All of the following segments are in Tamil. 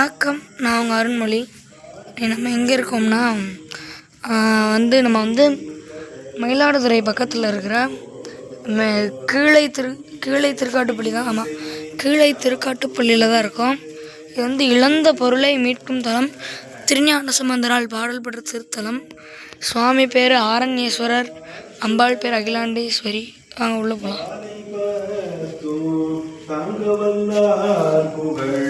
வணக்கம் நான் உங்கள் அருண்மொழி. நம்ம எங்கே இருக்கோம்னா வந்து நம்ம வந்து மயிலாடுதுறை பக்கத்தில் இருக்கிற கீழே கீழை திரு கீழை திருக்காட்டுப்பள்ளி தான். ஆமாம் கீழை திருக்காட்டுப்பள்ளியில் தான் இருக்கோம். இது வந்து இழந்த பொருளை மீட்கும் தலம் திருஞான சம்பந்தரால் பாடல் பெற்ற திருத்தலம். சுவாமி பேர் ஆரண்யேஸ்வரர் அம்பாள் பேர் அகிலாண்டேஸ்வரி. வாங்க உள்ளே போகலாம் புகழ்.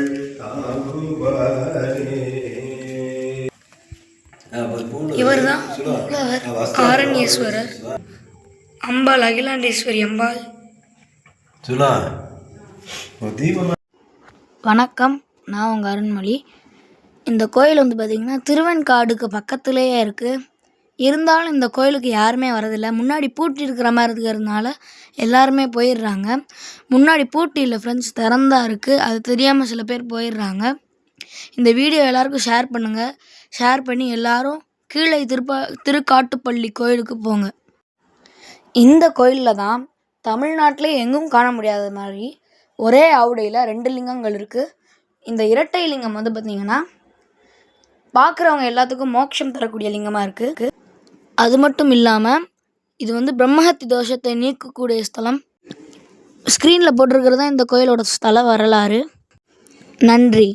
இவர் தான் ஆரண்யேஸ்வரர் அம்பாள் அகிலாண்டேஸ்வரி அம்பாள். வணக்கம் நான் உங்கள் அருண்மொழி. இந்த கோயில் வந்து பார்த்திங்கன்னா திருவெண்காடுக்கு பக்கத்துலேயே இருக்குது இருந்தாலும் இந்த கோயிலுக்கு யாருமே வரதில்லை. முன்னாடி பூட்டி இருக்கிற மாதிரி இருக்கிறதுனால எல்லாருமே போயிடுறாங்க. முன்னாடி பூட்டி இல்லை ஃப்ரெண்ட்ஸ் திறந்தா இருக்குது அது தெரியாமல் சில பேர் போயிடுறாங்க. இந்த வீடியோ எல்லாருக்கும் ஷேர் பண்ணுங்கள் ஷேர் பண்ணி எல்லாரும் கீழே திருப்ப திருக்காட்டுப்பள்ளி கோயிலுக்கு போங்க. இந்த கோயிலில் தான் தமிழ்நாட்டிலே எங்கும் காண முடியாத மாதிரி ஒரே ஆவுடையில் ரெண்டு லிங்கங்கள் இருக்குது இந்த இரட்டை லிங்கம் வந்து பார்த்திங்கன்னா பார்க்குறவங்க எல்லாத்துக்கும் மோட்சம் தரக்கூடிய லிங்கமாக இருக்குது அது மட்டும் இல்லாமல் இது வந்து பிரம்மஹத்தி தோஷத்தை நீக்கக்கூடிய ஸ்தலம். ஸ்க்ரீனில் போட்டிருக்கிறது தான் இந்த கோயிலோட ஸ்தல வரலாறு. நன்றி.